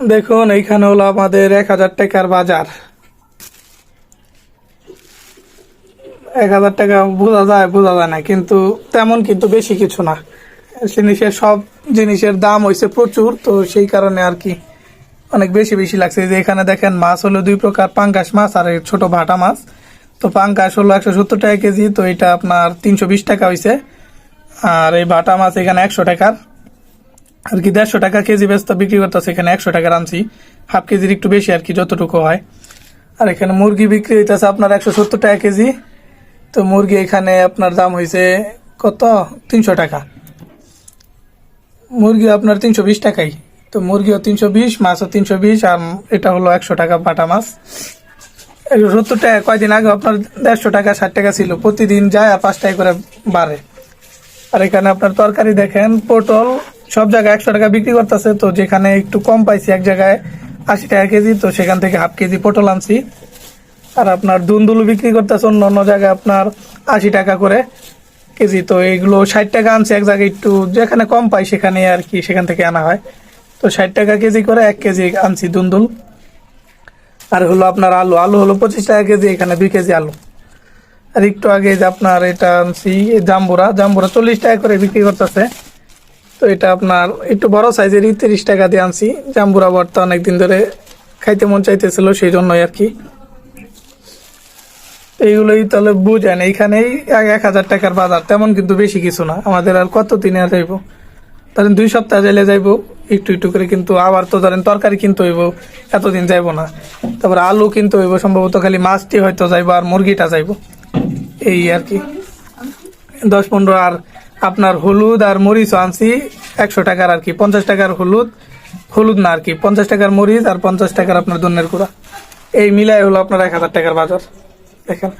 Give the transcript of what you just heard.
দেখুন, এইখানে হলো আমাদের এক হাজার টাকার বাজার। এক হাজার টাকা বোঝা যায় বোঝা যায় না, কিন্তু তেমন কিন্তু বেশি কিছু না। জিনিসের সব জিনিসের দাম হয়েছে প্রচুর, তো সেই কারণে আর কি অনেক বেশি বেশি লাগছে। যে এখানে দেখেন, মাছ হলো দুই প্রকার, পাঙ্গাস মাছ আর ছোট ভাটা মাছ। তো পাঙ্গাস হলো একশো সত্তর টাকা কেজি, তো এটা আপনার তিনশো বিশ টাকা হয়েছে আর এই ভাটা মাছ এখানে একশো টাকার। আর কি দেড়শো টাকা কেজি ব্যস্ত বিক্রি করতেছে, এখানে একশো টাকার আনছি হাফ কেজির একটু বেশি আর কি, যতটুকু হয়। আর এখানে মুরগি বিক্রি হইতেছে আপনার একশো সত্তর টাকা কেজি। তো মুরগি এখানে আপনার দাম হয়েছে কত? তিনশো টাকা। মুরগি আপনার তিনশো বিশ টাকাই। তো মুরগিও তিনশো বিশ, মাছও তিনশো বিশ, আর এটা হলো একশো টাকা বাটা মাছ। একশো সত্তর টাকা, কয়দিন আগে আপনার দেড়শো টাকা, ষাট টাকা ছিল। প্রতিদিন যায় আর পাঁচ টাকা করে বাড়ে। আর এখানে আপনার তরকারি দেখেন, পটল সব জায়গায় একশো টাকা বিক্রি করতেছে, তো যেখানে একটু কম পাইছি, এক জায়গায় আশি টাকা কেজি, তো সেখান থেকে হাফ কেজি পটল আনছি। আর আপনার দুন্দুলু বিক্রি করতেছে অন্য অন্য জায়গায় আপনার আশি টাকা করে কেজি, তো এগুলো ষাট টাকা আনছে, এক জায়গায় একটু যেখানে কম পাই সেখানে আর কি সেখান থেকে আনা হয়। তো ষাট টাকা কেজি করে এক কেজি আনছি দুন্দুল। আর হলো আপনার আলু আলু হলো পঁচিশ টাকা কেজি, এখানে দুই কেজি আলু। আর একটু আগে যে আপনার এটা আনছি জাম্বুরা জাম্বুরা চল্লিশ টাকা করে বিক্রি করতেছে। তো এটা আপনার একটু বড় সাইজের তিরিশ টাকা দিয়ে আনছি। জাম্বুরা ভর্তা অনেকদিন ধরে খাইতে মন চাইতেছিল সেই জন্যই আর কি। এইগুলোই তাহলে বুঝেন, এইখানেই এক হাজার টাকার বাজার, তেমন কিন্তু বেশি কিছু না। আমাদের আর কত দিনে আর যাইবো ধরেন দুই সপ্তাহ যাইলে যাইবো, একটু একটু করে কিন্তু আবার তো ধরেন তরকারি কিনতে হইব, এতদিন যাইবো না। তারপরে আলু কিনতে হইব, সম্ভবত খালি মাছটি হয়তো যাইবো আর মুরগিটা যাইবো। এই আর কি। দশ পনেরো আর আপনার হলুদ আর মরিচ আনছি, একশো টাকার আর কি, পঞ্চাশ টাকার হলুদ হলুদ না আর কি, পঞ্চাশ টাকার মরিচ আর পঞ্চাশ টাকার আপনার ধনের কুড়া এই মিলাই হলো আপনার এক হাজার টাকার বাজার। দেখেন।